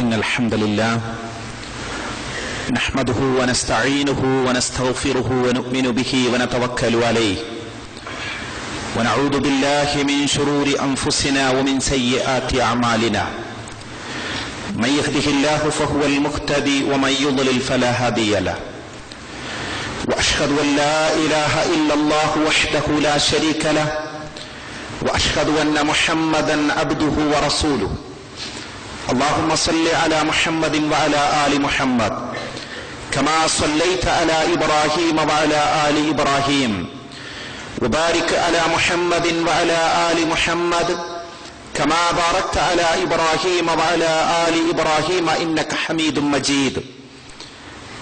إن الحمد لله نحمده ونستعينه ونستغفره ونؤمن به ونتوكل عليه. ونعوذ بالله من شرور أنفسنا ومن سيئات أعمالنا. من يهده الله فهو المهتدي ومن يضلل فلا هادي له. وأشهد أن لا إله إلا الله وحده لا شريك له. وأشهد أن محمدا عبده ورسوله. اللهم صل على محمد وعلى آل محمد كما صليت على إبراهيم وعلى آل إبراهيم وبارك على محمد وعلى آل محمد كما باركت على إبراهيم وعلى آل إبراهيم إنك حميد مجيد.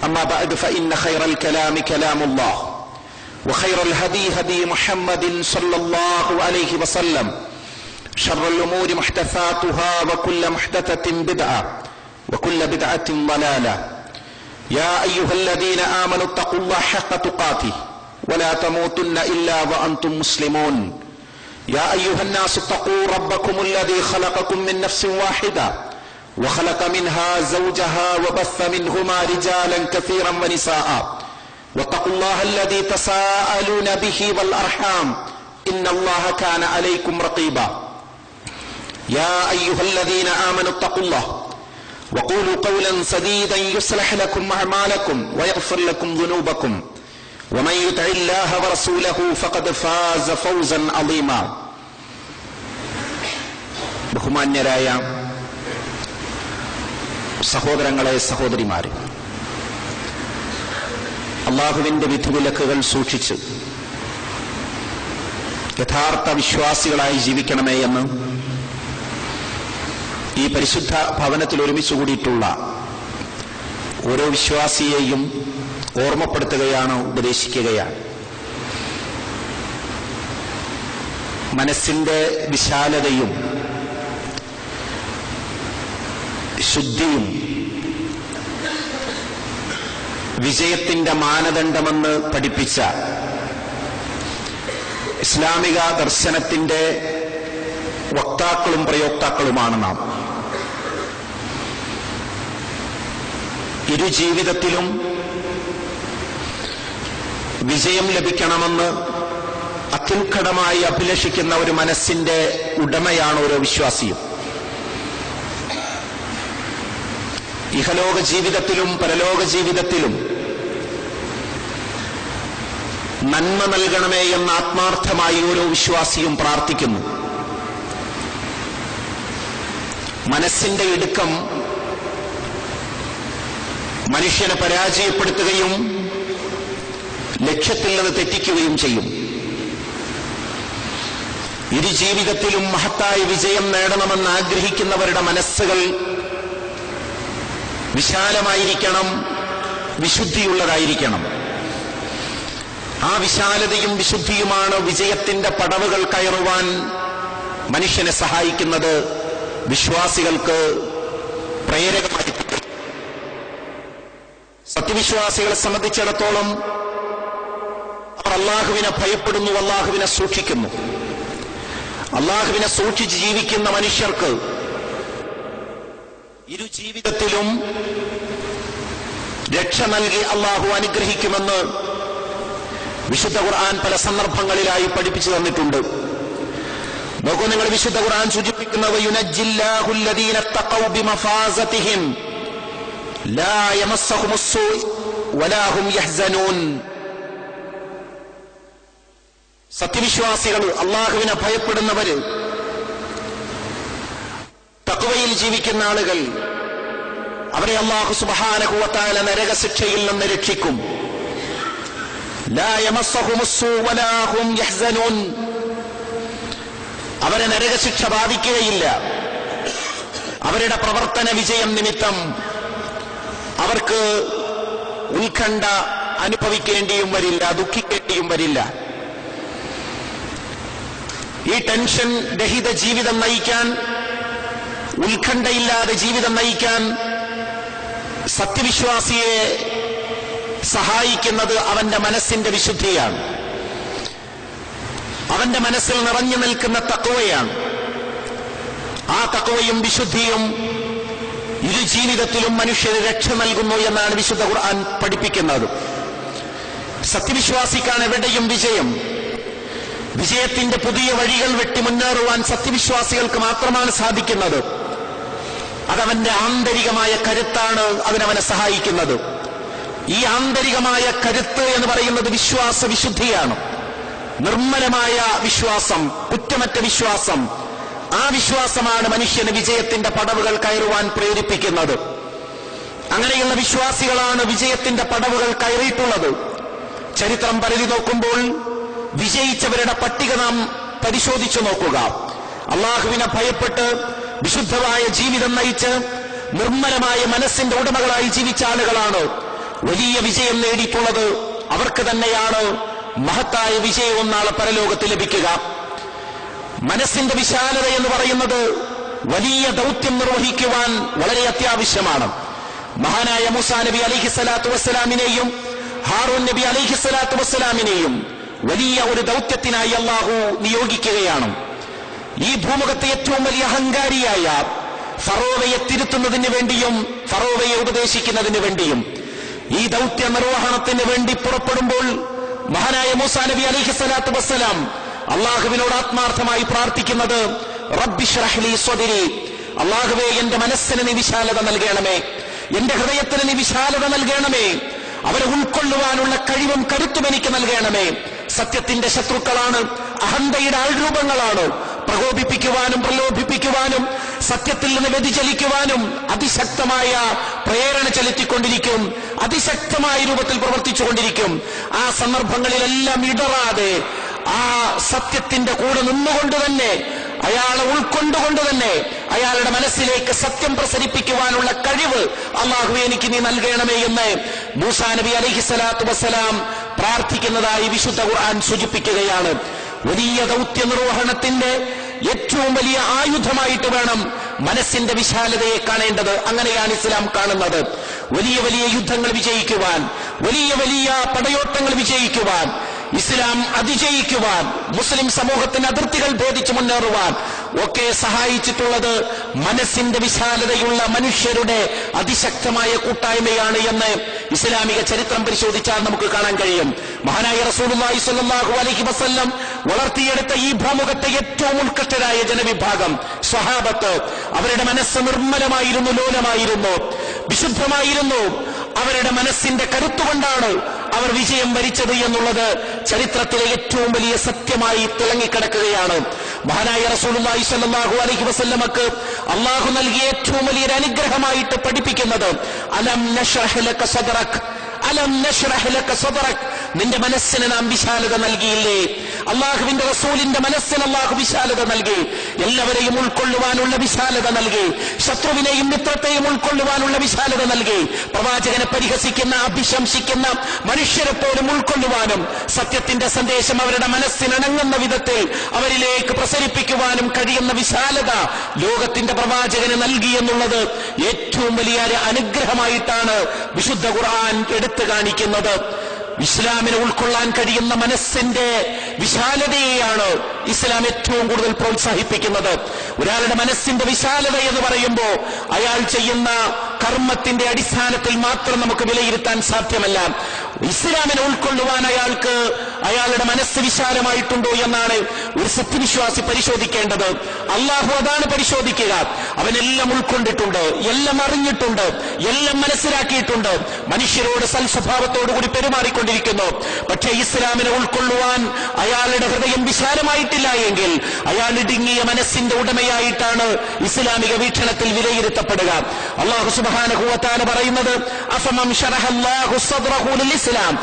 أما بعد فإن خير الكلام كلام الله وخير الهدي هدي محمد صلى الله عليه وسلم شر الأمور محدثاتها وكل محدثة بدعة وكل بدعة ضلالة. يا أيها الذين آمنوا اتقوا الله حق تقاته ولا تموتن إلا وأنتم مسلمون. يا أيها الناس اتقوا ربكم الذي خلقكم من نفس واحدة وخلق منها زوجها وبث منهما رجالا كثيرا ونساء. واتقوا الله الذي تساءلون به والأرحام. إن الله كان عليكم رقيبا. يا ايها الذين امنوا اتقوا الله وقولوا قولا سديدا يصلح لكم اعمالكم ويغفر لكم ذنوبكم ومن يطع الله ورسوله فقد فاز فوزا عظيما ബഹുമാന്യരായ സഹോദരങ്ങളെ സഹോദരിമാരെ അള്ളാഹുവിന്റെ വിധിവിലക്കുകൾ സൂക്ഷിച്ച് യഥാർത്ഥ വിശ്വാസികളായി ജീവിക്കണമേ എന്ന് ഈ പരിശുദ്ധ ഭവനത്തിൽ ഒരുമിച്ച് കൂടിയിട്ടുള്ള ഓരോ വിശ്വാസിയെയും ഓർമ്മപ്പെടുത്തുകയാണ് ഉപദേശിക്കുകയാണ്. മനസ്സിന്റെ വിശാലതയും ശുദ്ധിയും വിജയത്തിന്റെ മാനദണ്ഡമെന്ന് പഠിപ്പിച്ച ഇസ്ലാമിക ദർശനത്തിന്റെ വക്താക്കളും പ്രയോക്താക്കളുമാണ് നാം. ഇരു ജീവിതത്തിലും വിജയം ലഭിക്കണമെന്ന് അത്യുത്കടമായി അഭിലഷിക്കുന്ന ഒരു മനസ്സിന്റെ ഉടമയാണ് ഓരോ വിശ്വാസിയും. ഇഹലോക ജീവിതത്തിലും പരലോക ജീവിതത്തിലും നന്മ നൽകണമേ എന്ന് ആത്മാർത്ഥമായി ഓരോ വിശ്വാസിയും പ്രാർത്ഥിക്കുന്നു. മനസ്സിന്റെ ഇടുക്കം മനുഷ്യനെ പരാജയപ്പെടുത്തുകയും ലക്ഷ്യത്തിൽ നിന്ന് തെറ്റിക്കുകയും ചെയ്യും. ഇരു ജീവിതത്തിലും മഹത്തായ വിജയം നേടണമെന്ന് ആഗ്രഹിക്കുന്നവരുടെ മനസ്സുകൾ വിശാലമായിരിക്കണം വിശുദ്ധിയുള്ളതായിരിക്കണം. ആ വിശാലതയും വിശുദ്ധിയുമാണ് വിജയത്തിന്റെ പടവുകൾ കയറുവാൻ മനുഷ്യനെ സഹായിക്കുന്നത് വിശ്വാസികൾക്ക് പ്രേരകമായി സത്യവിശ്വാസികളെ സംബന്ധിച്ചിടത്തോളം അവർ അള്ളാഹുവിനെ ഭയപ്പെടുന്നു അള്ളാഹുവിനെ സൂക്ഷിക്കുന്നു. അള്ളാഹുവിനെ സൂക്ഷിച്ച് ജീവിക്കുന്ന മനുഷ്യർക്ക് ഇരു ജീവിതത്തിലും രക്ഷ നൽകി അള്ളാഹു അനുഗ്രഹിക്കുമെന്ന് വിശുദ്ധ ഖുർആൻ പല സന്ദർഭങ്ങളിലായി പഠിപ്പിച്ചു തന്നിട്ടുണ്ട്. നോക്കൂ നിങ്ങൾ വിശുദ്ധ ഖുർആൻ സൂചിപ്പിക്കുന്നത് യുനജ്ജില്ലാഹുല്ലദീന يمسهم السوء ലാ هم يحزنون. സത്യവിശ്വാസികൾ അള്ളാഹുവിനെ ഭയപ്പെടുന്നവര് തക്വയിൽ ജീവിക്കുന്ന ആളുകൾ അവരെ അള്ളാഹു സുബഹാനഹുവത്തായ നരകശിക്ഷയിൽ നിന്ന് രക്ഷിക്കും. അവരെ നരകശിക്ഷ ബാധിക്കുകയില്ല. അവരുടെ പ്രവർത്തന വിജയം നിമിത്തം അവർക്ക് ഉത്കണ്ഠ അനുഭവിക്കേണ്ടിയും വരില്ല ദുഃഖിക്കേണ്ടിയും വരില്ല. ഈ ടെൻഷൻ രഹിത ജീവിതം നയിക്കാൻ ഉത്കണ്ഠയില്ലാതെ ജീവിതം നയിക്കാൻ സത്യവിശ്വാസിയെ സഹായിക്കുന്നത് അവന്റെ മനസ്സിന്റെ വിശുദ്ധിയാണ്. അവന്റെ മനസ്സിൽ നിറഞ്ഞു നിൽക്കുന്ന തക്കവയാണ്. ആ തക്കവയും വിശുദ്ധിയും ഇരു ജീവിതത്തിലും മനുഷ്യന് രക്ഷ നൽകുന്നു എന്നാണ് വിശുദ്ധ ഖുർആൻ പഠിപ്പിക്കുന്നത്. സത്യവിശ്വാസിക്കാണ് എവിടെയും വിജയം. വിജയത്തിന്റെ പുതിയ വഴികൾ വെട്ടി മുന്നേറുവാൻ സത്യവിശ്വാസികൾക്ക് മാത്രമാണ് സാധിക്കുന്നത്. അതവന്റെ ആന്തരികമായ കരുത്താണ് അതിനവനെ സഹായിക്കുന്നത്. ഈ ആന്തരികമായ കരുത്ത് എന്ന് പറയുന്നത് വിശ്വാസ വിശുദ്ധിയാണ് നിർമ്മലമായ വിശ്വാസം കുറ്റമറ്റ വിശ്വാസം ആ വിശ്വാസമാണ് മനുഷ്യന് വിജയത്തിന്റെ പടവുകൾ കയറുവാൻ പ്രേരിപ്പിക്കുന്നത്. അങ്ങനെയുള്ള വിശ്വാസികളാണ് വിജയത്തിന്റെ പടവുകൾ കയറിയിട്ടുള്ളത്. ചരിത്രം പരിധി നോക്കുമ്പോൾ വിജയിച്ചവരുടെ പട്ടിക നാം പരിശോധിച്ചു നോക്കുക. അള്ളാഹുവിനെ ഭയപ്പെട്ട് വിശുദ്ധമായ ജീവിതം നയിച്ച് നിർമ്മലമായ മനസ്സിന്റെ ഉടമകളായി ജീവിച്ച ആളുകളാണ്. വലിയ വിജയം നേടിയിട്ടുള്ളത് അവർക്ക് തന്നെയാണ്. മഹത്തായ വിജയവും നാളെ പരലോകത്ത് ലഭിക്കുക. മനസ്സിന്റെ വിശാലത എന്ന് പറയുന്നത് വലിയ ദൗത്യം നിർവഹിക്കുവാൻ വളരെ അത്യാവശ്യമാണ്. മഹാനായ മുസാ നബി അലിഹി സ്വലാത്തു വസ്സലാമിനെയും ഹാറൂൻ നബി അലിഹി സ്വലാത്തു വസ്സലാമിനെയും വലിയ ഒരു ദൗത്യത്തിനായി അള്ളാഹു നിയോഗിക്കുകയാണ്. ഈ ഭൂമുഖത്തെ ഏറ്റവും വലിയ അഹങ്കാരിയായ ഫറോവയെ തിരുത്തുന്നതിന് വേണ്ടിയും ഫറോവയെ ഉപദേശിക്കുന്നതിന് വേണ്ടിയും ഈ ദൗത്യ നിർവഹണത്തിന് വേണ്ടി പുറപ്പെടുമ്പോൾ മഹാനായ മൂസാ നബി അലിഹി സ്വലാത്തു വസ്സലാം അള്ളാഹുവിനോട് ആത്മാർത്ഥമായി പ്രാർത്ഥിക്കുന്നത് റബ്ബിഷ്റഹ്ലി അള്ളാഹുവേ എന്റെ മനസ്സിന് നീ വിശാലത നൽകണമേ. എന്റെ ഹൃദയത്തിന് നീ വിശാലത നൽകണമേ. അവരെ ഉൾക്കൊള്ളുവാനുള്ള കഴിവും കരുത്തും എനിക്ക് നൽകണമേ. സത്യത്തിന്റെ ശത്രുക്കളാണ് അഹന്തയുടെ ആൾരൂപങ്ങളാണ് പ്രകോപിപ്പിക്കുവാനും പ്രലോഭിപ്പിക്കുവാനും സത്യത്തിൽ നിന്ന് വ്യതിചലിക്കുവാനും അതിശക്തമായ പ്രേരണ ചെലുത്തിക്കൊണ്ടിരിക്കും. അതിശക്തമായ രൂപത്തിൽ പ്രവർത്തിച്ചുകൊണ്ടിരിക്കും. ആ സന്ദർഭങ്ങളിലെല്ലാം ഇടറാതെ ആ സത്യത്തിന്റെ കൂടെ നിന്നുകൊണ്ട് തന്നെ അയാളെ ഉൾക്കൊണ്ടുകൊണ്ട് തന്നെ അയാളുടെ മനസ്സിലേക്ക് സത്യം പ്രസരിപ്പിക്കുവാനുള്ള കഴിവ് അള്ളാഹു എനിക്ക് നീ നൽകണമേ എന്ന് മൂസാ നബി അലഹി സ്വലാത്തു വസ്സലാം പ്രാർത്ഥിക്കുന്നതായി വിശുദ്ധ ഖുർആൻ സൂചിപ്പിക്കുകയാണ്. വലിയ ദൗത്യ നിർവഹണത്തിന്റെ ഏറ്റവും വലിയ ആയുധമായിട്ട് വേണം മനസ്സിന്റെ വിശാലതയെ കാണേണ്ടത്. അങ്ങനെയാണ് ഇസ്ലാം കാണുന്നത്. വലിയ വലിയ യുദ്ധങ്ങൾ വിജയിക്കുവാൻ വലിയ വലിയ പടയോട്ടങ്ങൾ വിജയിക്കുവാൻ ഇസ്ലാം അതിജയിക്കുവാൻ മുസ്ലിം സമൂഹത്തിന് അതിർത്തികൾ ബോധിച്ചു മുന്നേറുവാൻ ഒക്കെ സഹായിച്ചിട്ടുള്ളത് മനസ്സിന്റെ വിശാലതയുള്ള മനുഷ്യരുടെ അതിശക്തമായ കൂട്ടായ്മയാണ് എന്ന് ഇസ്ലാമിക ചരിത്രം പരിശോധിച്ചാൽ നമുക്ക് കാണാൻ കഴിയും. മഹാനായ റസൂലുള്ളാഹി സ്വല്ലല്ലാഹു അലൈഹി വസല്ലം വളർത്തിയെടുത്ത ഈ ഭൂമുഖത്തെ ഏറ്റവും ഉത്കൃഷ്ടരായ ജനവിഭാഗം സ്വഹാബത്ത് അവരുടെ മനസ്സ് നിർമ്മലമായിരുന്നു ലോലമായിരുന്നു വിശുദ്ധമായിരുന്നു. അവരുടെ മനസ്സിന്റെ കരുത്തുകൊണ്ടാണ് അവർ വിജയം വരിച്ചത് എന്നുള്ളത് ചരിത്രത്തിലെ ഏറ്റവും വലിയ സത്യമായി തിളങ്ങിക്കിടക്കുകയാണ്. മഹാനായ റസൂലുള്ളാഹി സ്വല്ലല്ലാഹു അലൈഹി വസല്ലമക്ക് അള്ളാഹു നൽകിയ ഏറ്റവും വലിയൊരു അനുഗ്രഹമായിട്ട് പഠിപ്പിക്കുന്നത് അലം നഷ്റഹ് ലക സദറക് അലം നഷ്റഹ് ലക സദ്റക് നിന്റെ മനസ്സിന് നാം വിശാലത നൽകിയില്ലേ? അള്ളാഹുവിന്റെ റസൂലിന്റെ മനസ്സിന് അള്ളാഹു വിശാലത നൽകി. എല്ലാവരെയും ഉൾക്കൊള്ളുവാനുള്ള വിശാലത നൽകി. ശത്രുവിനെയും മിത്രത്തെയും ഉൾക്കൊള്ളുവാനുള്ള വിശാലത നൽകി. പ്രവാചകനെ പരിഹസിക്കുന്ന അഭിശംസിക്കുന്ന മനുഷ്യരെ പോലും ഉൾക്കൊള്ളുവാനും സത്യത്തിന്റെ സന്ദേശം അവരുടെ മനസ്സിനിണങ്ങുന്ന വിധത്തിൽ അവരിലേക്ക് പ്രസരിപ്പിക്കുവാനും കഴിയുന്ന വിശാലത ലോകത്തിന്റെ പ്രവാചകന് നൽകി എന്നുള്ളത് ഏറ്റവും വലിയ അനുഗ്രഹമായിട്ടാണ് വിശുദ്ധ ഖുർആൻ എടുത്തു കാണിക്കുന്നത്. ഇസ്ലാമിനെ ഉൾക്കൊള്ളാൻ കഴിയുന്ന മനസ്സിന്റെ വിശാലതയെയാണ് ഇസ്ലാം ഏറ്റവും കൂടുതൽ പ്രോത്സാഹിപ്പിക്കുന്നത്. ഒരാളുടെ മനസ്സിന്റെ വിശാലത എന്ന് പറയുമ്പോൾ അയാൾ ചെയ്യുന്ന കർമ്മത്തിന്റെ അടിസ്ഥാനത്തിൽ മാത്രം നമുക്ക് വിലയിരുത്താൻ സാധ്യമല്ല. ഇസ്ലാമിനെ ഉൾക്കൊള്ളുവാൻ അയാൾക്ക് അയാളുടെ മനസ്സ് വിശാലമായിട്ടുണ്ടോ എന്നാണ് ഒരു സത്യവിശ്വാസി പരിശോധിക്കേണ്ടത്. അള്ളാഹു അതാണ് പരിശോധിക്കുക. അവനെല്ലാം ഉൾക്കൊണ്ടിട്ടുണ്ട് എല്ലാം അറിഞ്ഞിട്ടുണ്ട് എല്ലാം മനസ്സിലാക്കിയിട്ടുണ്ട്. മനുഷ്യരോട് സൽസ്വഭാവത്തോടുകൂടി പെരുമാറിക്കൊണ്ടിരിക്കുന്നു. പക്ഷേ ഇസ്ലാമിനെ ഉൾക്കൊള്ളുവാൻ അയാളുടെ ഹൃദയം വിശാലമായിട്ടില്ല എങ്കിൽ അയാൾ ഇടുങ്ങിയ മനസ്സിന്റെ ഉടമയായിട്ടാണ് ഇസ്ലാമിക വീക്ഷണത്തിൽ വിലയിരുത്തപ്പെടുക. അള്ളാഹു സുബാനഹുവത്താല പറയുന്നത് അഫമം ഇസ്ലാം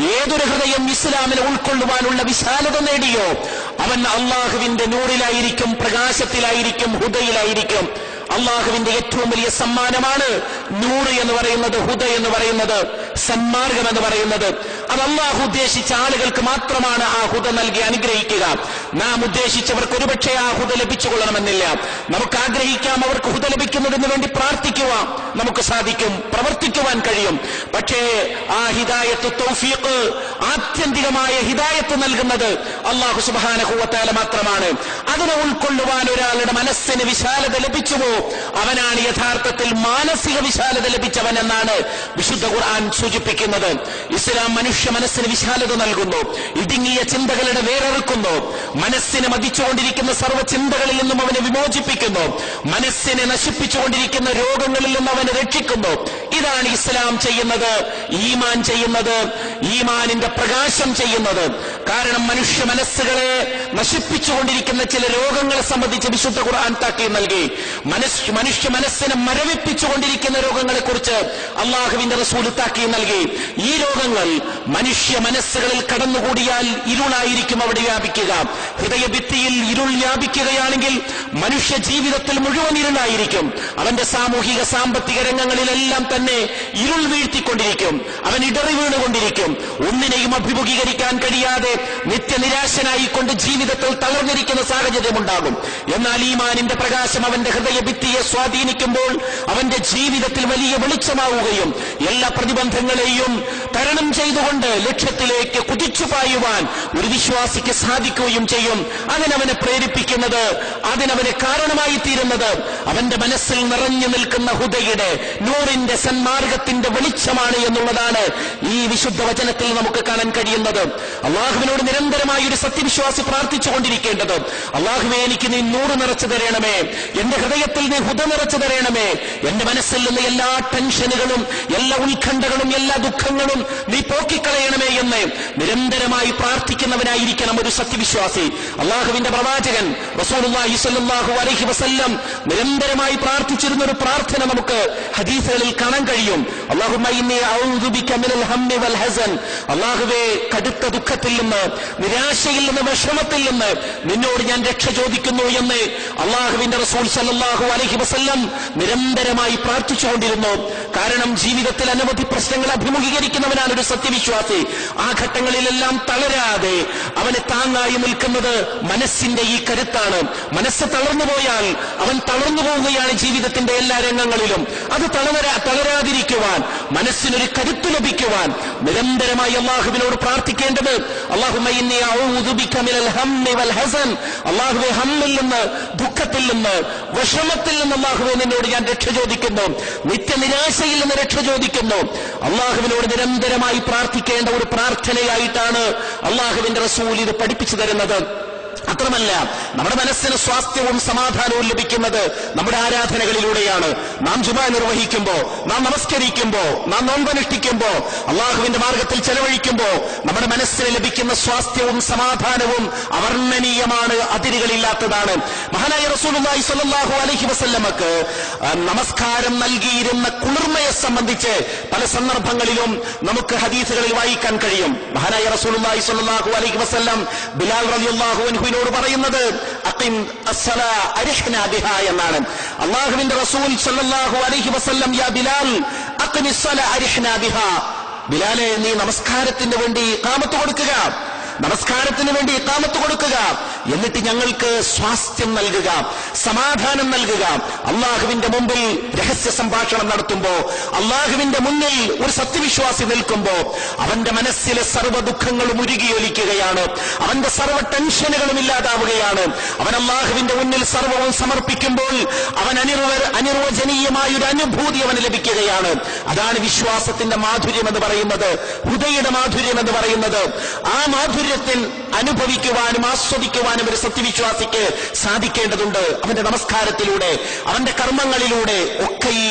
ഏതൊരു ഹൃദയം ഇസ്ലാമിനെ ഉൾക്കൊള്ളുവാനുള്ള വിശാലത നേടിയോ അവൻ അള്ളാഹുവിന്റെ നൂറിലായിരിക്കും പ്രകാശത്തിലായിരിക്കും ഹുദയിലായിരിക്കും. അള്ളാഹുവിന്റെ ഏറ്റവും വലിയ സമ്മാനമാണ് നൂറ് എന്ന് പറയുന്നത് ഹുദ എന്ന് പറയുന്നത് സന്മാർഗം എന്ന് പറയുന്നത്. അത് അള്ളാഹു ഉദ്ദേശിച്ച ആളുകൾക്ക് മാത്രമാണ് ആ ഹുദ നൽകി അനുഗ്രഹിക്കുക. നാം ഉദ്ദേശിച്ചവർക്ക് ഒരുപക്ഷെ ആ ഹുദ ലഭിച്ചുകൊള്ളണമെന്നില്ല. നമുക്ക് ആഗ്രഹിക്കാം അവർക്ക് ഹുദ ലഭിക്കുന്നതിന് വേണ്ടി പ്രാർത്ഥിക്കുവാൻ നമുക്ക് സാധിക്കും പ്രവർത്തിക്കുവാൻ കഴിയും. പക്ഷേ ആ ഹിദായത്ത് തൗഫീഖ് ആത്യന്തികമായ ഹിദായത്ത് നൽകുന്നത് അള്ളാഹു സുബാനഹുവത്താല മാത്രമാണ്. അതിനെ ഉൾക്കൊള്ളുവാൻ ഒരാളുടെ മനസ്സിന് വിശാലത ലഭിച്ചുവോ? അവനാണ് യഥാർത്ഥത്തിൽ മാനസിക വിശാലത ലഭിച്ചവൻ എന്നാണ് വിശുദ്ധ ഖുർആൻ സൂചിപ്പിക്കുന്നത്. ഇസ്ലാം മനുഷ്യ മനസ്സിന് വിശാലത നൽകുന്നു. ഇടുങ്ങിയ ചിന്തകളുടെ വേറെറുക്കുന്നു. മനസ്സിനെ മതിച്ചുകൊണ്ടിരിക്കുന്ന സർവ ചിന്തകളിൽ നിന്നും അവനെ വിമോചിപ്പിക്കുന്നു. മനസ്സിനെ നശിപ്പിച്ചുകൊണ്ടിരിക്കുന്ന രോഗങ്ങളിൽ നിന്നും അവനെ രക്ഷിക്കുന്നു. ഇതാണ് ഇസ്ലാം ചെയ്യുന്നത് ഈമാൻ ചെയ്യുന്നത് ഈമാനിന്റെ പ്രകാശം ചെയ്യുന്നത്. കാരണം മനുഷ്യ മനസ്സുകളെ നശിപ്പിച്ചുകൊണ്ടിരിക്കുന്ന ചില രോഗങ്ങളെ സംബന്ധിച്ച് വിശുദ്ധ ഖുർആൻ താക്കി നൽകി. മനസ് മനുഷ്യ മനസ്സിനെ മരവിപ്പിച്ചുകൊണ്ടിരിക്കുന്ന രോഗങ്ങളെ കുറിച്ച് അള്ളാഹുവിന്റെ റസൂൽ താക്കി നൽകി. ഈ രോഗങ്ങൾ മനുഷ്യ മനസ്സുകളിൽ കടന്നുകൂടിയാൽ ഇരുളായിരിക്കും അവിടെ വ്യാപിക്കുക. ഹൃദയഭിത്തിയിൽ ഇരുൾ വ്യാപിക്കുകയാണെങ്കിൽ മനുഷ്യ ജീവിതത്തിൽ മുഴുവൻ ഇരുളായിരിക്കും. അവന്റെ സാമൂഹിക സാമ്പത്തിക രംഗങ്ങളിലെല്ലാം തന്നെ ഇരുൾ വീഴ്ത്തിക്കൊണ്ടിരിക്കും. അവൻ ഇടറി വീണുകൊണ്ടിരിക്കും. ഒന്നിനെയും അഭിമുഖീകരിക്കാൻ കഴിയാതെ നിത്യനിരാശനായിക്കൊണ്ട് ജീവിതത്തിൽ തളർന്നിരിക്കുന്ന സാഹചര്യമുണ്ടാകും. എന്നാൽ ഈമാനിന്റെ പ്രകാശം അവന്റെ ഹൃദയഭിത്തിയെ സ്വാധീനിക്കുമ്പോൾ അവന്റെ ജീവിതത്തിൽ വലിയ വെളിച്ചമാവുകയും എല്ലാ പ്രതിബന്ധങ്ങളെയും തരണം ചെയ്തുകൊണ്ട് ലക്ഷ്യത്തിലേക്ക് കുതിച്ചു പായുവാൻ ഒരു വിശ്വാസിക്ക് സാധിക്കുകയും ചെയ്യും. അതിനവനെ പ്രേരിപ്പിക്കുന്നത് അതിനവന് കാരണമായി തീരുന്നത് അവന്റെ മനസ്സിൽ നിറഞ്ഞു നിൽക്കുന്ന ഹുദയുടെ നൂറിന്റെ സന്മാർഗത്തിന്റെ വെളിച്ചമാണ് എന്നുള്ളതാണ് ഈ വിശുദ്ധ വചനത്തിൽ നമുക്ക് കാണാൻ കഴിയുന്നത്. അള്ളാഹുവിനോട് നിരന്തരമായി ഒരു സത്യവിശ്വാസി പ്രാർത്ഥിച്ചുകൊണ്ടിരിക്കേണ്ടത് അള്ളാഹുവെ എനിക്ക് നീ നൂറ് നിറച്ചു തരണമേ എന്റെ ഹൃദയത്തിൽ നീ ഹുദ നിറച്ചു തരണമേ എന്റെ മനസ്സിൽ നിന്ന് എല്ലാ ടെൻഷനുകളും എല്ലാ ഉത്കണ്ഠകളും എല്ലാ ദുഃഖങ്ങളും നീ പോക്കിക്കളയണമേ എന്ന് നിരന്തരമായി പ്രാർത്ഥിക്കുന്നവനായിരിക്കണം ഒരു സത്യവിശ്വാസി. അള്ളാഹുവിന്റെ പ്രവാചകൻ റസൂലുള്ളാഹി സ്വല്ലല്ലാഹു അലൈഹി വസല്ലം നിരന്തരമായി പ്രാർത്ഥിച്ചിരുന്ന ഒരു പ്രാർത്ഥന നമുക്ക് ഹദീസുകളിൽ കാണാൻ കഴിയും. വൽ ഹസൻ. അള്ളാഹുവേ കടുത്ത ദുഃഖത്തിൽ നിന്ന് നിരാശയിൽ നിന്ന് വിഷമത്തിൽ നിന്ന് നിന്നോട് ഞാൻ രക്ഷ ചോദിക്കുന്നു എന്ന് അള്ളാഹുവിന്റെ റസൂൽ സല്ലല്ലാഹു അലൈഹി വസല്ലം നിരന്തരമായി പ്രാർത്ഥിച്ചുകൊണ്ടിരുന്നു കാരണം ജീവിതത്തിൽ അനവധി പ്രശ്നങ്ങൾ അഭിമുഖീകരിക്കുന്നവനാണ് ഒരു സത്യവിശ്വാസി. ആ ഘട്ടങ്ങളിലെല്ലാം തളരാതെ അവനെ താങ്ങായി നിൽക്കുന്നത് മനസ്സിന്റെ ഈ കരുത്താണ്. മനസ്സ് തളർന്നു പോയാൽ അവൻ തളർന്നു പോവുകയാണ് ജീവിതത്തിന്റെ എല്ലാ രംഗങ്ങളിലും. അത് തളരാ തളരാ തളരാതിരിക്കുവാൻ മനസ്സിനൊരു കരുത്ത് ലഭിക്കുവാൻ നിരന്തരമായി അള്ളാഹുവിനോട് പ്രാർത്ഥിക്കേണ്ടത് അള്ളാഹുവെ ഹമ്മിൽ നിന്ന് ദുഃഖത്തിൽ നിന്ന് വിഷമത്തിൽ നിന്ന് അള്ളാഹുവെ നിന്നോട് ഞാൻ രക്ഷ ചോദിക്കുന്നു. നിത്യനിരാശയിൽ നിന്ന് രക്ഷ ചോദിക്കുന്നു. അള്ളാഹുവിനോട് നിരന്തരമായി പ്രാർത്ഥിക്കേണ്ട ഒരു പ്രാർത്ഥനയായിട്ടാണ് അള്ളാഹുവിന്റെ റസൂൽ ഇത് പഠിപ്പിച്ചു തരുന്നത്. അത്രമല്ല നമ്മുടെ മനസ്സിന് സ്വാസ്ഥ്യവും സമാധാനവും ലഭിക്കുന്നത് നമ്മുടെ ആരാധനകളിലൂടെയാണ്. നാം ജുമ നിർവഹിക്കുമ്പോ നാം നമസ്കരിക്കുമ്പോ നാം നോമ്പനുഷ്ഠിക്കുമ്പോ അള്ളാഹുവിന്റെ മാർഗത്തിൽ ചെലവഴിക്കുമ്പോ നമ്മുടെ മനസ്സിന് ലഭിക്കുന്ന സ്വാസ്ഥ്യവും സമാധാനവും അവർണനീയമാണ് അതിരുകളില്ലാത്തതാണ്. മഹാനായ റസൂലുള്ളാഹി സ്വല്ലല്ലാഹു അലൈഹി വസല്ലമക്ക് നമസ്കാരം നൽകിയിരുന്ന കുളിർമയെ സംബന്ധിച്ച് പല സന്ദർഭങ്ങളിലും നമുക്ക് ഹദീസുകളിൽ വായിക്കാൻ കഴിയും. മഹാനായ റസൂലുള്ളാഹി സ്വല്ലല്ലാഹു അലൈഹി വസല്ലം ബിലാൽ റളിയല്ലാഹു പറയുന്നത് അരിഹ്നാ ബിഹാ എന്നാണ്. അള്ളാഹുവിന്റെ റസൂൽ സല്ലല്ലാഹു അലൈഹി വസല്ലം യാ ബിലാൽ ബിലാലെ നീ നമസ്കാരത്തിന് വേണ്ടി കാമത്ത് കൊടുക്കുക. നമസ്കാരത്തിന് വേണ്ടി ഇക്കാമത്ത് കൊടുക്കുക. എന്നിട്ട് ഞങ്ങൾക്ക് സ്വാസ്ഥ്യം നൽകുക സമാധാനം നൽകുക. അള്ളാഹുവിന്റെ മുമ്പിൽ രഹസ്യ സംഭാഷണം നടത്തുമ്പോ അള്ളാഹുവിന്റെ മുന്നിൽ ഒരു സത്യവിശ്വാസി നിൽക്കുമ്പോ അവന്റെ മനസ്സിലെ സർവ ദുഃഖങ്ങളും ഉരുകിയൊലിക്കുകയാണ് അവന്റെ സർവ ടെൻഷനുകളും ഇല്ലാതാവുകയാണ്. അവൻ അള്ളാഹുവിന്റെ മുന്നിൽ സർവവും സമർപ്പിക്കുമ്പോൾ അവൻ അനിർവ അനിർവചനീയമായ ഒരു അനുഭൂതി അവന് ലഭിക്കുകയാണ്. അതാണ് വിശ്വാസത്തിന്റെ മാധുര്യം എന്ന് പറയുന്നത് ഹൃദയുടെ മാധുര്യം എന്ന് പറയുന്നത്. ആ മാധുര്യത്തിൽ അനുഭവിക്കുവാനും ആസ്വദിക്കുവാനും ഒരു സത്യവിശ്വാസിക്ക് സാധിക്കേണ്ടതുണ്ട്. അവന്റെ നമസ്കാരത്തിലൂടെ അവന്റെ കർമ്മങ്ങളിലൂടെ ഒക്കെ ഈ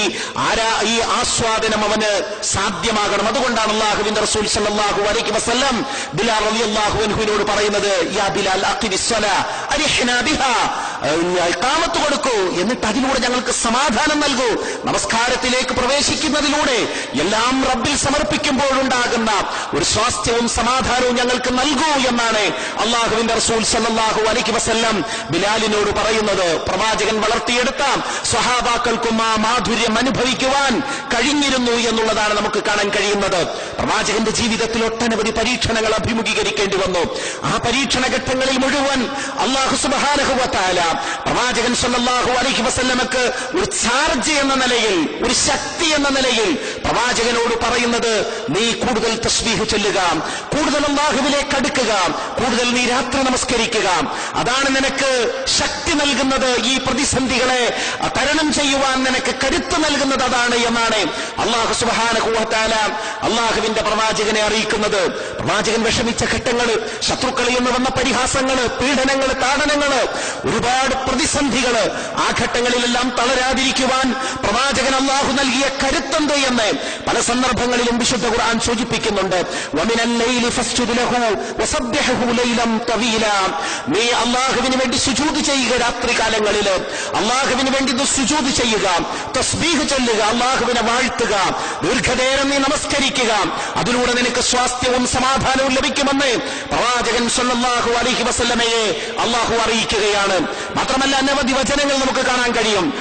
ആരാ ഈ ആസ്വാദനം അവന് സാധ്യമാകണം. അതുകൊണ്ടാണ് അള്ളാഹുവിന്റെ റസൂൽ സല്ലല്ലാഹു അലൈഹി വസല്ലം ബിലാൽ റളിയല്ലാഹു അൻഹുവിനോട് പറയുന്നത് യാ ബിലാൽ ബിഹാ കാമത്ത് കൊടുക്കൂ. എന്നിട്ട് അതിലൂടെ ഞങ്ങൾക്ക് സമാധാനം നൽകൂ. നമസ്കാരത്തിലേക്ക് പ്രവേശിക്കുന്നതിലൂടെ എല്ലാം റബ്ബിൽ സമർപ്പിക്കുമ്പോഴുണ്ടാകുന്ന ഒരു സ്വാസ്ഥ്യവും സമാധാനവും ഞങ്ങൾക്ക് നൽകൂ എന്നാണ് അള്ളാഹുവിന്റെ റസൂൽ സല്ലാഹു അലൈഹി വസല്ലം ബിലാലിനോട് പറയുന്നത്. പ്രവാചകൻ വളർത്തിയെടുത്ത സ്വഹാബാക്കൾക്കും ആ മാധുര്യം അനുഭവിക്കുവാൻ കഴിഞ്ഞിരുന്നു എന്നുള്ളതാണ് നമുക്ക് കാണാൻ കഴിയുന്നത്. പ്രവാചകന്റെ ജീവിതത്തിൽ ഒട്ടനവധി പരീക്ഷണങ്ങൾ അഭിമുഖീകരിക്കേണ്ടി വന്നു. ആ പരീക്ഷണ ഘട്ടങ്ങളിൽ മുഴുവൻ അള്ളാഹു സുബാനഹുവത്താല പ്രവാചകൻ സല്ലാഹു അലഹി വസല്ലമക്ക് ഒരു ചാർജ് എന്ന നിലയിൽ ഒരു ശക്തി എന്ന നിലയിൽ പ്രവാചകനോട് പറയുന്നത് നീ കൂടുതൽ തസ്ബീഹ് ചൊല്ലുക കൂടുതൽ അള്ളാഹുവിലേക്ക് അടുക്കുക കൂടുതൽ നീ രാത്രി നമസ്കരിക്കുക. അതാണ് നിനക്ക് ശക്തി നൽകുന്നത് ഈ പ്രതിസന്ധികളെ തരണം ചെയ്യുവാൻ നിനക്ക് കരുത്ത് നൽകുന്നത് അതാണ് എന്നാണ് അള്ളാഹു സുബാനഹുവത്താല അള്ളാഹുവിന്റെ പ്രവാചകനെ അറിയിക്കുന്നത്. പ്രവാചകൻ വിഷമിച്ച ഘട്ടങ്ങൾ ശത്രുക്കളിൽ നിന്ന് വന്ന പരിഹാസങ്ങൾ പീഡനങ്ങൾ താടനങ്ങൾ ഒരുപാട് പ്രതിസന്ധികൾ ആ ഘട്ടങ്ങളിലെല്ലാം തളരാതിരിക്കുവാൻ പ്രവാചകൻ അള്ളാഹു നൽകിയ കരുത്തന്ത് എന്ന് പല സന്ദർഭങ്ങളിലും വിശുദ്ധ ഖുർആൻ സൂചിപ്പിക്കുന്നുണ്ട്. നീ അള്ളാഹുവിന് വേണ്ടി സുജൂദ് ചെയ്യുക രാത്രി കാലങ്ങളിൽ അള്ളാഹുവിന് വേണ്ടി സുജൂത് ചെയ്യുക തസ്ബീഹ് ചൊല്ലുക അള്ളാഹുവിനെ വാഴ്ത്തുക ദീർഘനേരം നീ നമസ്കരിക്കുക. അതിലൂടെ നിനക്ക് സ്വാസ്ഥ്യവും സമാധാനവും ലഭിക്കുമെന്ന് പ്രവാചകൻ സല്ലല്ലാഹു അലൈഹി വസല്ലമയെ അള്ളാഹു അറിയിക്കുകയാണ്. മാത്രമല്ല അനവധി വചനങ്ങൾ നമുക്ക് കാണാൻ കഴിയും.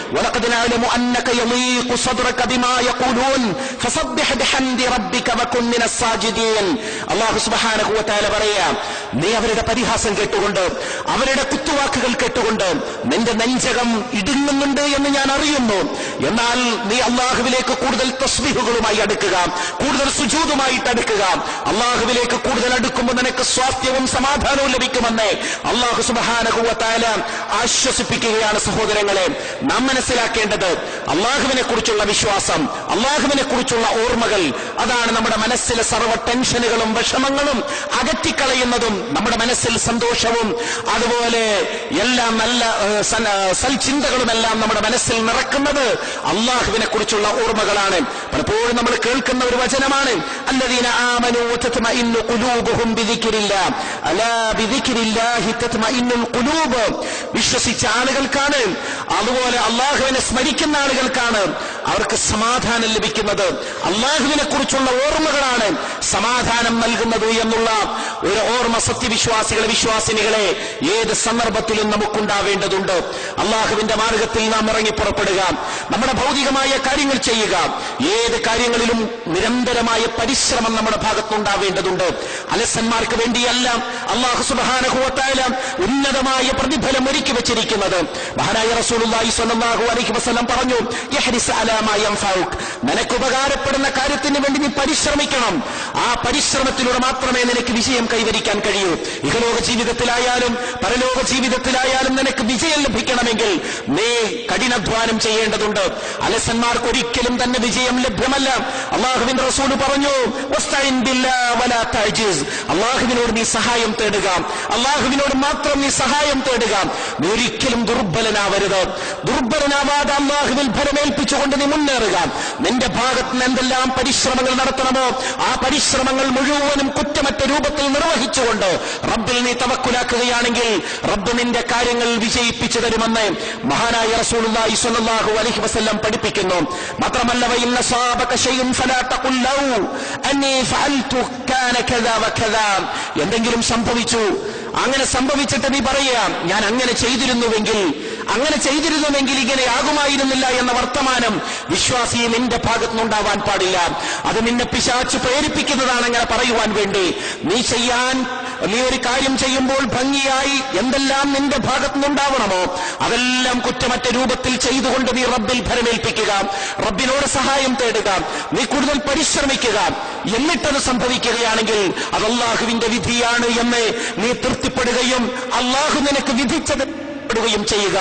പറയാം നീ അവരുടെ പരിഹാസം കേട്ടുകൊണ്ട് അവരുടെ കുത്തുവാക്കുകൾ കേട്ടുകൊണ്ട് നിന്റെ നെഞ്ചകം ഇടുങ്ങുന്നുണ്ട് എന്ന് ഞാൻ അറിയുന്നു. എന്നാൽ നീ അള്ളാഹുവിലേക്ക് കൂടുതൽ തസ്ബീഹുകളുമായി അടുക്കുക കൂടുതൽ സുജൂതുമായിട്ട് അടുക്കുക. അള്ളാഹുവിലേക്ക് കൂടുതൽ അടുക്കുമ്പോൾ നിനക്ക് സ്വാസ്ഥ്യവും സമാധാനവും ലഭിക്കുമെന്ന് അള്ളാഹു തആല ആശ്വസിപ്പിക്കുകയാണ് സഹോദരങ്ങളെ. നാം മനസ്സിലാക്കേണ്ടത് അള്ളാഹുവിനെ കുറിച്ചുള്ള വിശ്വാസം അള്ളാഹുവിനെ കുറിച്ചുള്ള ഓർമ്മകൾ അതാണ് നമ്മുടെ മനസ്സിലെ സർവ ടെൻഷനുകളും വിഷമങ്ങളും അകറ്റിക്കളയുന്നതും നമ്മുടെ മനസ്സിൽ സന്തോഷവും അതുപോലെ എല്ലാം നല്ല സൽചിന്തകളുമെല്ലാം നമ്മുടെ മനസ്സിൽ നിറക്കുന്നത് അള്ളാഹുവിനെ കുറിച്ചുള്ള ഓർമ്മകളാണ്. പലപ്പോഴും നമ്മൾ കേൾക്കുന്ന ഒരു വചനമാണ്. അല്ലദീന ബിദിക്രില്ലാ. അലാ ബിദിക്രില്ലാഹി ഖുലൂബ്. വിശ്വസിച്ച ആളുകൾക്കാണ്. അതുപോലെ അള്ളാഹുവിനെ സ്മരിക്കുന്ന ആളുകൾക്കാണ്. അവർക്ക് സമാധാനം ലഭിക്കുന്നത് അള്ളാഹുവിനെ കുറിച്ചുള്ള ഓർമ്മകളാണ് സമാധാനം നൽകുന്നത് എന്നുള്ള ഒരു ഓർമ്മ സത്യവിശ്വാസികളെ വിശ്വാസിനികളെ ഏത് സന്ദർഭത്തിലും നമുക്കുണ്ടാവേണ്ടതുണ്ട്. അള്ളാഹുവിന്റെ മാർഗത്തിൽ നാം ഇറങ്ങി പുറപ്പെടുക നമ്മുടെ ഭൗതികമായ കാര്യങ്ങൾ ചെയ്യുക ഏത് കാര്യങ്ങളിലും നിരന്തരമായ പരിശ്രമം നമ്മുടെ ഭാഗത്തുണ്ടാവേണ്ടതുണ്ട്. അലസന്മാർക്ക് വേണ്ടിയല്ല അള്ളാഹു സുബാനഹുവത്തായ ഉന്നതമായ പ്രതിഫലം ഒരുക്കി വെച്ചിരിക്കുന്നത്. മഹാനായ സ്വല്ലല്ലാഹു അലൈഹി വസല്ലം പറഞ്ഞു മാ യൻഫഉക് നിനക്ക് ഉപകാരപ്പെടുന്ന കാര്യത്തിന് വേണ്ടി നീ പരിശ്രമിക്കണം. ആ പരിശ്രമത്തിലൂടെ മാത്രമേ നിനക്ക് വിജയം കൈവരിക്കാൻ കഴിയൂ. ഇഹലോക ജീവിതത്തിലായാലും പരലോക ജീവിതത്തിലായാലും നിനക്ക് വിജയം ലഭിക്കണമെങ്കിൽ നീ കഠിനാധ്വാനം ചെയ്യേണ്ടതുണ്ട്. അലസന്മാർക്ക് ഒരിക്കലും തന്നെ വിജയം ലഭ്യമല്ല. അള്ളാഹുവിൻ റസൂൽ പറഞ്ഞു. അള്ളാഹുവിനോട് നീ സഹായം തേടുക. അള്ളാഹുവിനോട് മാത്രം നീ സഹായം തേടുക. നീ ഒരിക്കലും ദുർബലനാവരുത്. ദുർബലനാവാതെ അള്ളാഹുവിൽ ഫലമേൽപ്പിച്ചുകൊണ്ട് നീ മുന്നേറുക. നിന്റെ ഭാഗത്ത് നിന്ന് എന്തെല്ലാം പരിശ്രമങ്ങൾ നടത്തണമോ ആ പരിശ്രമങ്ങൾ മുഴുവനും കുറ്റമറ്റ രൂപത്തിൽ നിർവഹിച്ചുകൊണ്ട് റബ്ബിൽ നീ തവക്കുലാക്കുകയാണെങ്കിൽ റബ്ബ് നിന്റെ കാര്യങ്ങൾ വിജയിപ്പിച്ചു തരുമെന്ന് മഹാനായ റസൂലുള്ളാഹി സ്വല്ലല്ലാഹു അലൈഹി വസല്ലം പഠിപ്പിക്കുന്നു. മാത്രമല്ല വഇന്ന സാബക ശൈഉൻ ഫലാ ഫഅൽതു കാന കദാ. എന്തെങ്കിലും സംഭവിച്ചു? അങ്ങനെ സംഭവിച്ചിട്ട് നീ പറയുക ഞാൻ അങ്ങനെ ചെയ്തിരുന്നുവെങ്കിൽ അങ്ങനെ ചെയ്തിരുന്നുവെങ്കിൽ ഇങ്ങനെ ആകുമായിരുന്നില്ല എന്ന വർത്തമാനം വിശ്വാസി നിന്റെ ഭാഗത്തുനിന്നുണ്ടാവാൻ പാടില്ല. അത് നിന്നെ പിശാച്ച് പ്രേരിപ്പിക്കുന്നതാണ് അങ്ങനെ പറയുവാൻ വേണ്ടി. നീ ചെയ്യാൻ നീ ഒരു കാര്യം ചെയ്യുമ്പോൾ ഭംഗിയായി എന്തെല്ലാം നിന്റെ ഭാഗത്തുനിന്നുണ്ടാവണമോ അതെല്ലാം കുറ്റമറ്റ രൂപത്തിൽ ചെയ്തുകൊണ്ട് നീ റബ്ബിൽ ഫലമേൽപ്പിക്കുക റബ്ബിനോട് സഹായം തേടുക. നീ കൂടുതൽ പരിശ്രമിക്കുക. എന്നിട്ടത് സംഭവിക്കുകയാണെങ്കിൽ അത് അള്ളാഹുവിന്റെ വിധിയാണ് എന്ന് നീ തൃപ്തിപ്പെടുകയും അള്ളാഹു നിനക്ക് വിധിച്ചത് പ്പെടുകയും ചെയ്യുക.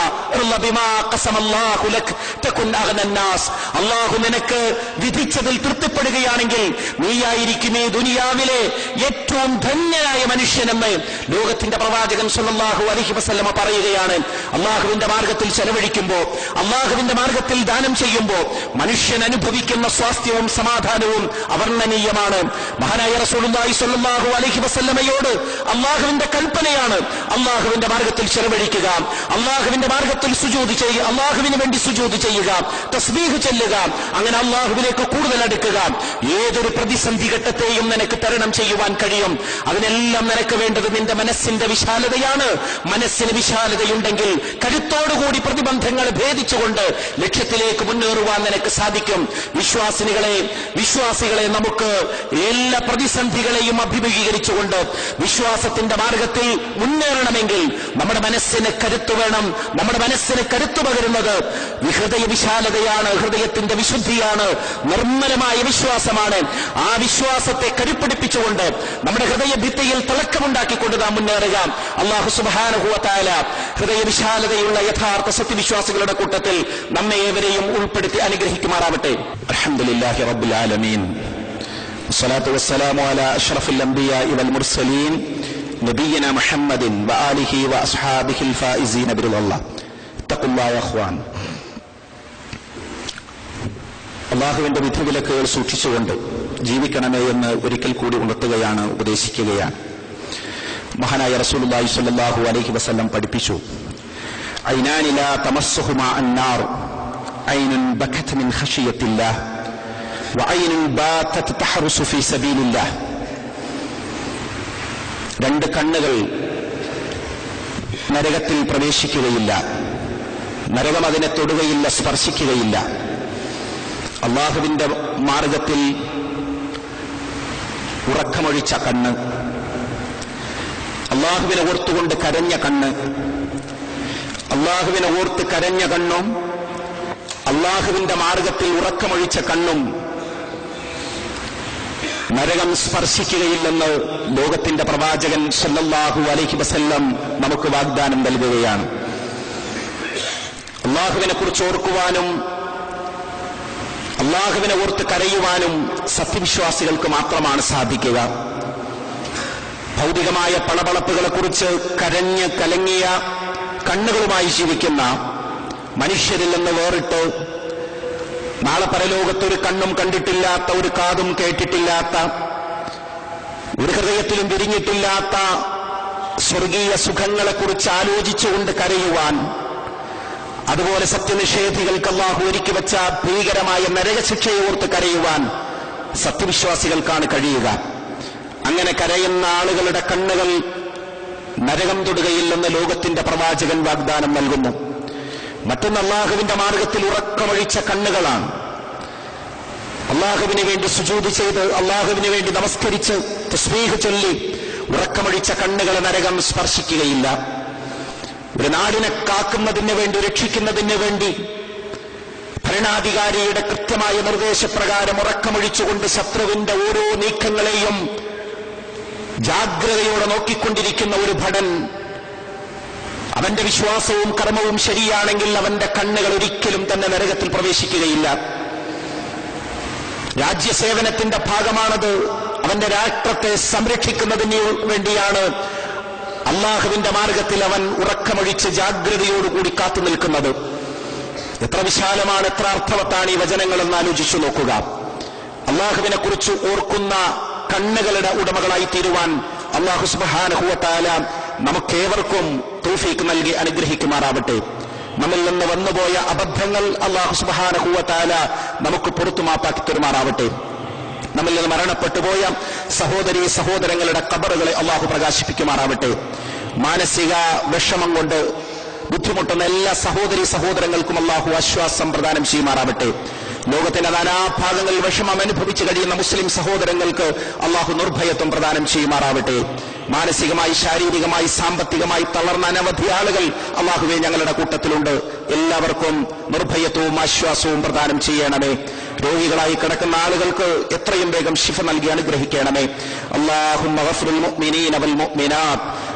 അള്ളാഹു നിനക്ക് വിധിച്ചതിൽ തൃപ്തിപ്പെടുകയാണെങ്കിൽ നീയായിരിക്കും ഈ ദുനിയാവിലെ ഏറ്റവും ധന്യനായ മനുഷ്യനെന്ന് ലോകത്തിന്റെ പ്രവാചകൻ സല്ലല്ലാഹു അലഹി വസ്ലമ പറയുകയാണ്. അള്ളാഹുവിന്റെ മാർഗത്തിൽ ചെലവഴിക്കുമ്പോൾ അള്ളാഹുവിന്റെ മാർഗത്തിൽ ദാനം ചെയ്യുമ്പോൾ മനുഷ്യൻ അനുഭവിക്കുന്ന സ്വാസ്ഥ്യവും സമാധാനവും അവർണനീയമാണ്. മഹാനായ റസൂലുള്ളാഹി സ്വല്ലല്ലാഹു അലൈഹി വസല്ലമയോട് അള്ളാഹുവിന്റെ കൽപ്പനയാണ് അള്ളാഹുവിന്റെ മാർഗത്തിൽ ചെലവഴിക്കുക. അള്ളാഹുവിന്റെ മാർഗത്തിൽ സുജൂത് ചെയ്യുക അള്ളാഹുവിന് വേണ്ടി സുജൂത് ചെയ്യുക തസ്ബീഹ് ചെല്ലുക അങ്ങനെ അള്ളാഹുവിലേക്ക് കൂടുതൽ അടുക്കുക. ഏതൊരു പ്രതിസന്ധി ഘട്ടത്തെയും നിനക്ക് തരണം ചെയ്യുവാൻ കഴിയും. അതിനെല്ലാം നിനക്ക് വേണ്ടത് നിന്റെ മനസ്സിന്റെ വിശാലതയാണ്. മനസ്സിന് വിശാലതയുണ്ടെങ്കിൽ കരുത്തോടുകൂടി പ്രതിബന്ധങ്ങൾ ഭേദിച്ചുകൊണ്ട് ലക്ഷ്യത്തിലേക്ക് മുന്നേറുവാൻ നിനക്ക് സാധിക്കും. വിശ്വാസികളെ വിശ്വാസികളെ നമുക്ക് എല്ലാ പ്രതിസന്ധികളെയും അഭിമുഖീകരിച്ചുകൊണ്ട് വിശ്വാസത്തിന്റെ മാർഗത്തിൽ മുന്നേറണമെങ്കിൽ നമ്മുടെ മനസ്സിന് കരുത്ത് വേണം നമ്മുടെ മനസ്സിന് കരുത്തു പകരുന്നത് ഹൃദയ വിശാലതയാണ് ഹൃദയത്തിന്റെ വിശുദ്ധിയാണ് നിർമ്മലമായ വിശ്വാസമാണ് ആ വിശ്വാസത്തെ കരുപ്പിടിപ്പിച്ചുകൊണ്ട് നമ്മുടെ ഹൃദയ ഭിത്തിയിൽ തിളക്കമുണ്ടാക്കിക്കൊണ്ട് നാം മുന്നേറുക അള്ളാഹു സുബാനുഭവത്തായ ഹൃദയ വിശാലതയുള്ള യഥാർത്ഥ സത്യവിശ്വാസികളുടെ കൂട്ടത്തിൽ നമ്മെ ഏവരെയും ഉൾപ്പെടുത്തി അനുഗ്രഹിക്കുമാറാവട്ടെ അലഹമുല്ലാഹി റബ്ബുൽ ആലമീൻ والصلاة والسلام على أشرف الأنبياء والمرسلين نبينا محمد وآله وأصحابه الفائزين برضا الله اتقوا الله يا أخوان അള്ളാഹുവിന്റെ വിധിവിലക്കുകൾ സൂക്ഷിച്ചുകൊണ്ട് ജീവിക്കണമേ എന്ന് ഒരിക്കൽ കൂടി ഉണർത്തുകയാണ് ഉപദേശിക്കുകയാണ് മഹാനായ റസൂലുള്ളാഹി സ്വല്ലല്ലാഹു അലൈഹി വസല്ലം പഠിപ്പിച്ചു ഐനാനി ലാ തമസ്സുഹുമാ അന്നാർ ഐനുൻ ബഖത് മിൻ ഖശിയത്തില്ലാഹ് വഐനുൻ ബാതത് തഹറുസു ഫീ സബീലില്ലാഹ് രണ്ട് കണ്ണുകൾ നരകത്തിൽ പ്രവേശിക്കുകയില്ല. നരകം അതിനെ തൊടുകയില്ല സ്പർശിക്കുകയില്ല. അള്ളാഹുവിന്റെ മാർഗത്തിൽ ഉറക്കമൊഴിച്ച കണ്ണ്. അള്ളാഹുവിനെ ഓർത്തുകൊണ്ട് കരഞ്ഞ കണ്ണ്. അള്ളാഹുവിനെ ഓർത്ത് കരഞ്ഞ കണ്ണും അള്ളാഹുവിന്റെ മാർഗത്തിൽ ഉറക്കമൊഴിച്ച കണ്ണും നരകം സ്പർശിക്കുകയില്ലെന്ന് ലോകത്തിന്റെ പ്രവാചകൻ സല്ലല്ലാഹു അലൈഹി വസല്ലം നമുക്ക് വാഗ്ദാനം നൽകുകയാണ്. അള്ളാഹുവിനെ കുറിച്ച് ഓർക്കുവാനും അള്ളാഹുവിനെ ഓർത്ത് കരയുവാനും സത്യവിശ്വാസികൾക്ക് മാത്രമാണ് സാധിക്കുക. ഭൗതികമായ പളപളപ്പുകളെക്കുറിച്ച് കരഞ്ഞ് കലങ്ങിയ കണ്ണുകളുമായി ജീവിക്കുന്ന മനുഷ്യരിൽ നിന്ന് വേറിട്ട് നാളെ പരലോകത്തൊരു കണ്ണും കണ്ടിട്ടില്ലാത്ത ഒരു കാതും കേട്ടിട്ടില്ലാത്ത ഒരു ഹൃദയത്തിലും വിരിഞ്ഞിട്ടില്ലാത്ത സ്വർഗീയ സുഖങ്ങളെക്കുറിച്ച് ആലോചിച്ചുകൊണ്ട് കരയുവാൻ അതുപോലെ സത്യനിഷേധികൾക്ക് അള്ളാഹു ഒരുക്കി വെച്ച ഭീകരമായ നരകശിക്ഷയെ ഓർത്ത് കരയുവാൻ സത്യവിശ്വാസികൾക്കാണ് കഴിയുക. അങ്ങനെ കരയുന്ന ആളുകളുടെ കണ്ണുകൾ നരകം തൊടുകയില്ലെന്ന് ലോകത്തിന്റെ പ്രവാചകൻ വാഗ്ദാനം നൽകുന്നു. മറ്റൊന്ന് അള്ളാഹുവിന്റെ മാർഗത്തിൽ ഉറക്കമൊഴിച്ച കണ്ണുകളാണ്. അള്ളാഹുവിന് വേണ്ടി സുജൂതി ചെയ്ത് അള്ളാഹുവിന് വേണ്ടി നമസ്കരിച്ച് തസ്മീഹ് ചൊല്ലി ഉറക്കമൊഴിച്ച കണ്ണുകളെ നരകം സ്പർശിക്കുകയില്ല. ഒരു നാടിനെ കാക്കുന്നതിന് വേണ്ടി രക്ഷിക്കുന്നതിന് വേണ്ടി ഭരണാധികാരിയുടെ കൃത്യമായ നിർദ്ദേശപ്രകാരം ഉറക്കമൊഴിച്ചുകൊണ്ട് ശത്രുവിന്റെ ഓരോ നീക്കങ്ങളെയും ജാഗ്രതയോടെ നോക്കിക്കൊണ്ടിരിക്കുന്ന ഒരു ഭടൻ അവന്റെ വിശ്വാസവും കർമ്മവും ശരിയാണെങ്കിൽ അവന്റെ കണ്ണുകൾ ഒരിക്കലും തന്നെ നരകത്തിൽ പ്രവേശിക്കുകയില്ല. രാജ്യസേവനത്തിന്റെ ഭാഗമാണത്. അവന്റെ രാഷ്ട്രത്തെ സംരക്ഷിക്കുന്നതിന് വേണ്ടിയാണ് അള്ളാഹുവിന്റെ മാർഗത്തിൽ അവൻ ഉറക്കമൊഴിച്ച് ജാഗ്രതയോടുകൂടി കാത്തു നിൽക്കുന്നത്. എത്ര വിശാലമാണ് എത്ര അർത്ഥവത്താണ് ഈ വചനങ്ങളെന്ന് ആലോചിച്ചു നോക്കുക. അള്ളാഹുവിനെ കുറിച്ച് ഓർക്കുന്ന കണ്ണുകളുടെ ഉടമകളായി തീരുവാൻ അള്ളാഹു സുബാനഹുവത്താല നമുക്കേവർക്കും തൗഫീക്ക് നൽകി അനുഗ്രഹിക്കുമാറാവട്ടെ. നമ്മിൽ നിന്ന് വന്നുപോയ അബദ്ധങ്ങൾ അള്ളാഹു സുബാനഹുവത്താല നമുക്ക് പുറത്തു മാപ്പാക്കി തരുമാറാവട്ടെ. നമ്മിൽ നിന്ന് മരണപ്പെട്ടു പോയ സഹോദരി സഹോദരങ്ങളുടെ കബറുകളെ അള്ളാഹു പ്രകാശിപ്പിക്കുമാറാവട്ടെ. മാനസിക വിഷമം കൊണ്ട് ബുദ്ധിമുട്ടുന്ന എല്ലാ സഹോദരി സഹോദരങ്ങൾക്കും അള്ളാഹു ആശ്വാസം പ്രദാനം ചെയ്യുമാറാവട്ടെ. ലോകത്തിന്റെ നാനാഭാഗങ്ങളിൽ വിഷമം അനുഭവിച്ചു കഴിയുന്ന മുസ്ലിം സഹോദരങ്ങൾക്ക് അള്ളാഹു നിർഭയത്വം പ്രദാനം ചെയ്യുമാറാവട്ടെ മാനസികമായി ശാരീരികമായി സാമ്പത്തികമായി തളർന്ന അനവധി ആളുകൾ അള്ളാഹുവെ ഞങ്ങളുടെ കൂട്ടത്തിലുണ്ട് എല്ലാവർക്കും നിർഭയത്വവും ആശ്വാസവും പ്രദാനം ചെയ്യണമേ രോഗികളായി കിടക്കുന്ന ആളുകൾക്ക് എത്രയും വേഗം ശിഫ നൽകി അനുഗ്രഹിക്കണമേ അള്ളാഹും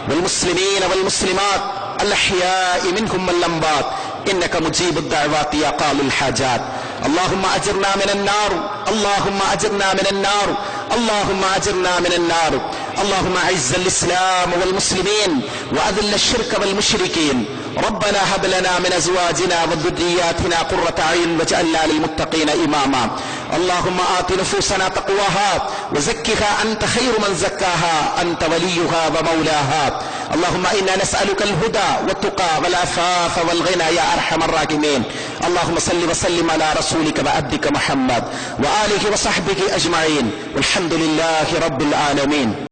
والمسلمين والمسلمات الأحياء منهم والأموات إنك مجيب الدعوات يا قال الحاجات اللهم أجرنا من النار. اللهم أجرنا من النار. اللهم أجرنا من النار. اللهم أعز الإسلام والمسلمين وأذل الشرك والمشركين. ربنا هب لنا من أزواجنا وذرياتنا قرة أعين واجعلنا للمتقين إماما. اللهم آت نفوسنا تقواها وزكها أنت خير من زكاها أنت وليها ومولاها. اللهم إنا نسألك الهدى والتقى والعفاف والغنى يا أرحم الراحمين. اللهم صل وسلم على رسولك وعبدك محمد وآله وصحبه أجمعين والحمد لله رب العالمين